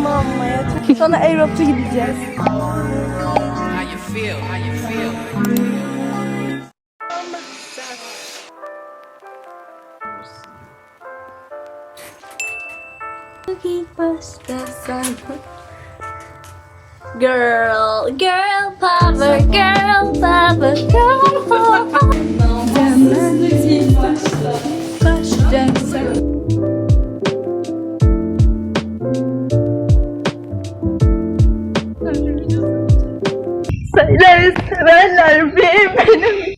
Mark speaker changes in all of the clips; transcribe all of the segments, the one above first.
Speaker 1: çocuklarımı almaya. Sonra Avrop'a gideceğiz.
Speaker 2: How you feel? How you feel?
Speaker 1: Girl, girl power, girl power, girl power. Severler benim benim.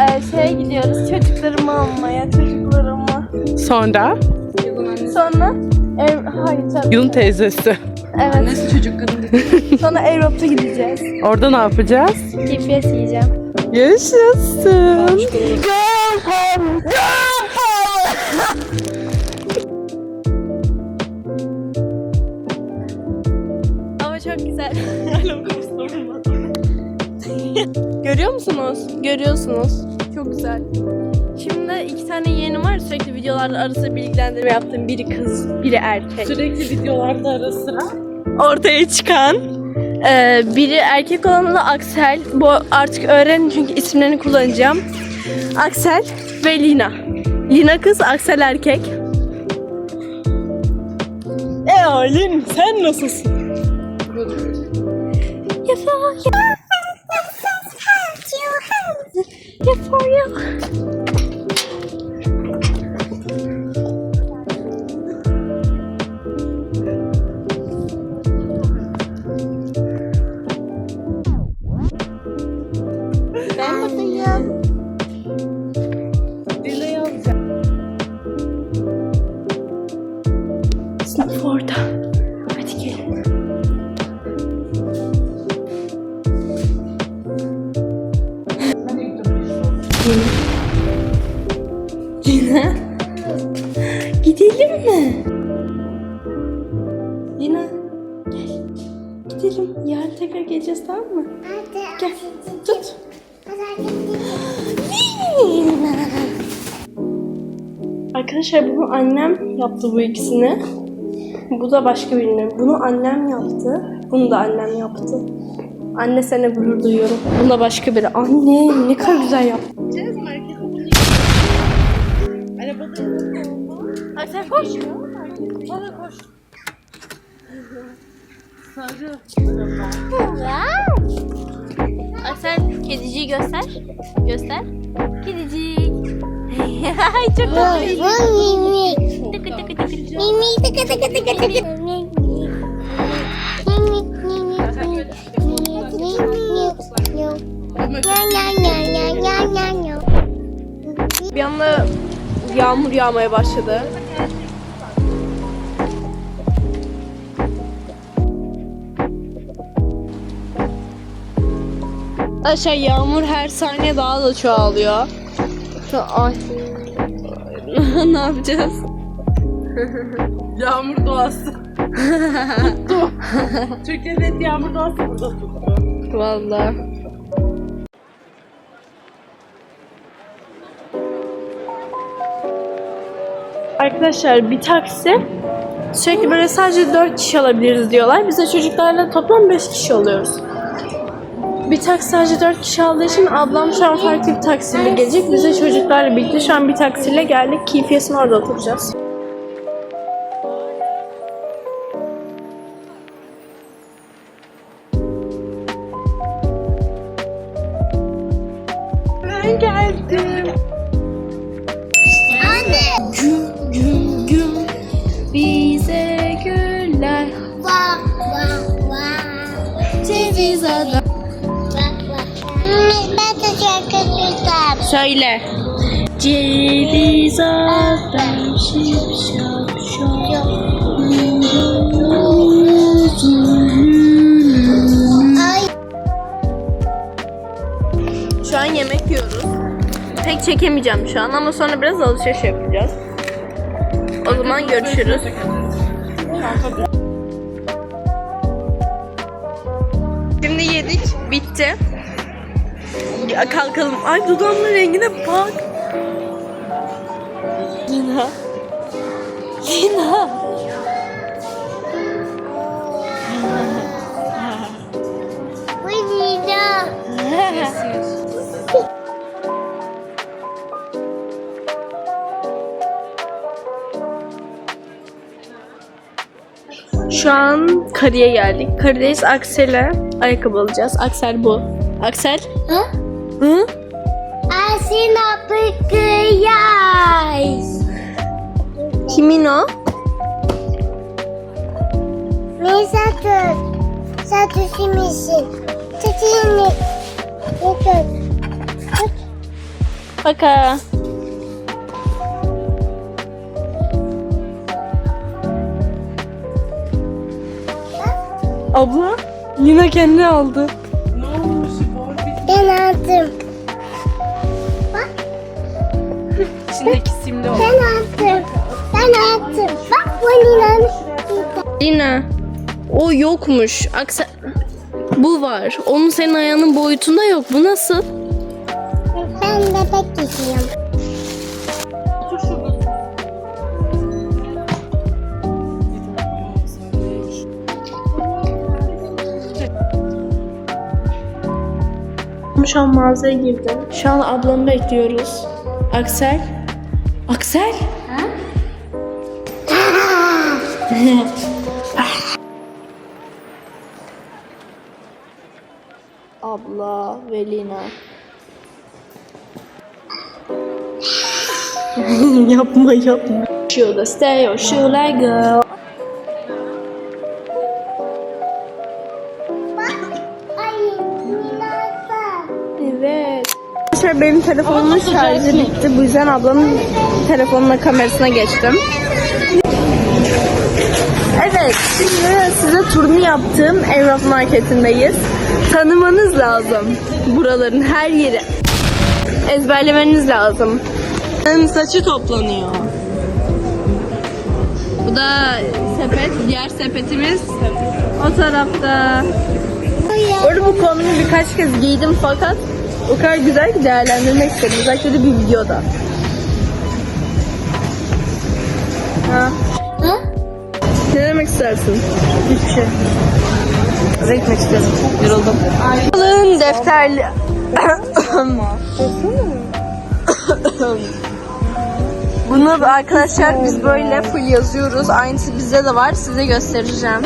Speaker 1: Ee, şeye gidiyoruz çocuklarımı almaya, çocuklarımı.
Speaker 3: Sonra
Speaker 1: Sonra ev, hayır tabii.
Speaker 3: Yılın teyzesi.
Speaker 1: Evet. Nasıl çocuk kadın? Sonra Avrop'a gideceğiz.
Speaker 3: Orada ne yapacağız?
Speaker 1: GPS yiyeceğim.
Speaker 3: Yaşasın.
Speaker 1: Ama çok güzel. Görüyor musunuz? Görüyorsunuz. Çok güzel. Şimdi iki tane yeğenim var. Sürekli videolarda arası bilgilendirme yaptığım. Biri kız, biri erkek.
Speaker 3: Sürekli videolarda ara sıra.
Speaker 1: ortaya çıkan. Ee, biri erkek olan da Aksel. Bu artık öğrenin çünkü isimlerini kullanacağım. Aksel ve Lina. Lina kız, Aksel erkek. E Aylin sen nasılsın? For you. Ben bakayım. Gidelim. Yarın tekrar geleceğiz tamam mı? Gel. Tut. Arkadaşlar bunu annem yaptı bu ikisini. Bu da başka birinin. Bunu annem yaptı. Bunu da annem yaptı. Anne sana gurur duyuyorum. Bunu da başka biri. Anne ne kadar güzel yaptı. Ay sen koş. Bana koş. Ay sen kediciyi göster. Göster. Kedicik. Ay çok tatlı. Tıkı tıkı tıkı. Bir anda yağmur yağmaya başladı. Aşağı yağmur her saniye daha da çoğalıyor. Ay. ne yapacağız?
Speaker 3: Yağmur doğası. tuttu. Türkiye'de hep yağmur doğası burada tuttu.
Speaker 1: Vallahi. Arkadaşlar bir taksi sürekli böyle sadece 4 kişi alabiliriz diyorlar. Biz de çocuklarla toplam 5 kişi oluyoruz. Bir taksi sadece 4 kişi aldığı için ablam şu an farklı bir taksiyle gelecek. Biz de çocuklarla birlikte şu an bir taksiyle geldik. Keyfiyes'in orada oturacağız. Ben geldim. Söyle. Ceviz adam şip şap şap.
Speaker 4: Ay
Speaker 1: Şu an yemek yiyoruz. Pek çekemeyeceğim şu an ama sonra biraz alışveriş yapacağız. O zaman görüşürüz. Şimdi yedik, bitti. Ya kalkalım. Ay dudağımın rengine bak. Lina. Lina. Bu Şu an Kari'ye geldik. Kari'deyiz Aksel'e ayakkabı alacağız. Aksel bu. Aksel?
Speaker 4: Hı?
Speaker 1: Hı?
Speaker 4: Asina pekayas.
Speaker 1: Kimin o?
Speaker 4: Ne satır? Satışı mısın? Satını. Ne tut?
Speaker 1: Baka. Abla Lina kendi aldı.
Speaker 4: Ben aldım. Bak
Speaker 1: İçindeki simli o.
Speaker 4: ben aldım. Ben aldım. Bak bu Lina'nın.
Speaker 1: Lina o yokmuş. Aksel bu var. Onun senin ayağının boyutunda yok. Bu nasıl?
Speaker 4: Ben bebek giyiyorum.
Speaker 1: Şu an mağazaya girdim. Şu an ablamı bekliyoruz. Aksel. Aksel? Abla ve Lina. yapma yapma. Should I stay or should I go? Arkadaşlar benim telefonumun şarjı bitti. Bu yüzden ablamın telefonuna kamerasına geçtim. Evet, şimdi size turunu yaptığım Evrak Market'indeyiz. Tanımanız lazım. Buraların her yeri. Ezberlemeniz lazım. Benim saçı toplanıyor. Bu da sepet. Diğer sepetimiz o tarafta. Orada bu kombini birkaç kez giydim fakat o kadar güzel ki değerlendirmek istedim. Özellikle de bir videoda. Ha.
Speaker 4: Hı?
Speaker 1: Ne demek istersin? Hiçbir şey. Eve gitmek istiyorum. Yoruldum. Alın defterli... Bunu arkadaşlar biz böyle full yazıyoruz. Aynısı bizde de var. Size göstereceğim.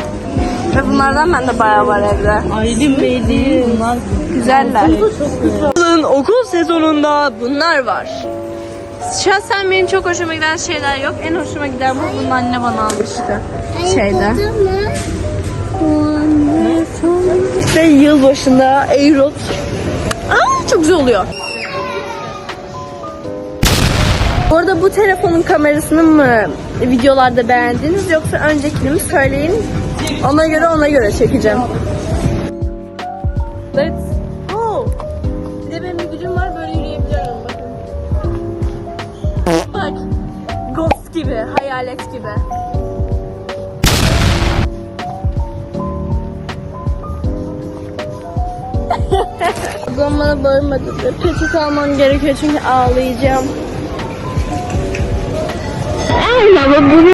Speaker 1: Ve bunlardan bende bayağı var evde.
Speaker 3: Aylin Beyli. Bunlar
Speaker 1: Güzeller. Yılın okul sezonunda bunlar var. Şahsen benim çok hoşuma giden şeyler yok. En hoşuma giden bu. Bunu anne bana almıştı. Şeyde. İşte yılbaşında Aerox. Aa, çok güzel oluyor. Bu arada bu telefonun kamerasını mı videolarda beğendiniz yoksa öncekini mi söyleyin. Ona göre ona göre çekeceğim. Let's go. Bir de benim bir gücüm var böyle yürüyebiliyorum bakın. Bak. Ghost gibi, hayalet gibi. Ablam bana bağırmadı. Peçete almam gerekiyor çünkü ağlayacağım. Ay baba bunu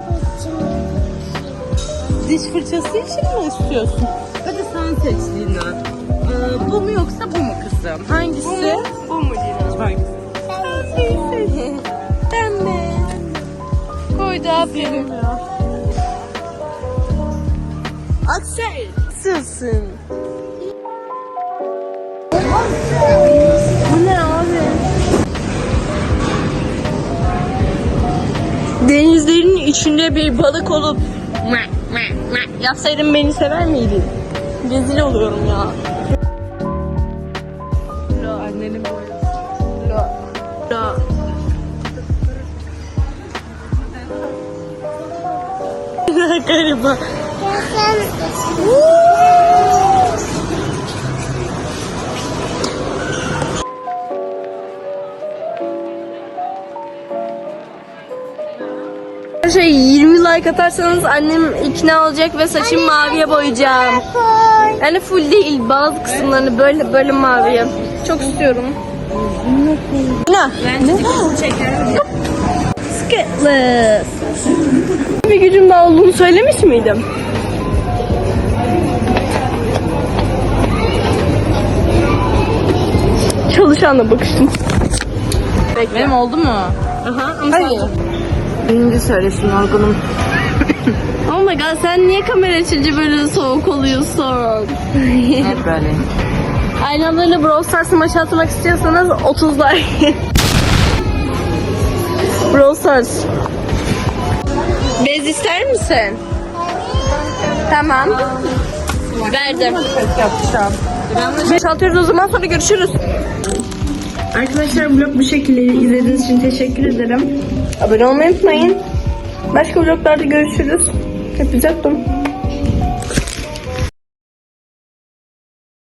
Speaker 3: diş fırçası için mi istiyorsun? Hadi sen seç Lina. Ee, bu mu yoksa bu mu kızım?
Speaker 1: hangisi?
Speaker 3: Bu mu Lina? Hangisi?
Speaker 1: Pembe. Koydu aferin. Aksel. Sılsın. Bu ne abi? Denizlerin içinde bir balık olup yapsaydın beni sever miydin? Rezil oluyorum ya.
Speaker 3: Lo annenin.
Speaker 1: La. Galiba.
Speaker 4: Ya sen
Speaker 1: Şey 20 like atarsanız annem ikna olacak ve saçımı maviye boyayacağım. Yani full değil bazı kısımlarını böyle böyle maviye. Çok istiyorum. Ne? Skitless. Bir gücüm daha olduğunu söylemiş miydim? Çalışanla bakıştım.
Speaker 3: Benim oldu mu?
Speaker 1: Aha,
Speaker 3: Hayır.
Speaker 1: Birinci söylesin yorgunum. Oh my god sen niye kamera açınca böyle soğuk oluyorsun?
Speaker 3: Hep böyle.
Speaker 1: Öyle Brawl Stars'ı maça atmak istiyorsanız 30 like. Brawl Stars. Bez ister misin? Tamam. Verdim.
Speaker 3: Yapacağım.
Speaker 1: Çaltıyoruz o zaman sonra görüşürüz. Arkadaşlar vlog bu şekilde izlediğiniz için teşekkür ederim. Abone olmayı unutmayın. Başka vloglarda görüşürüz. Hepinize öptüm.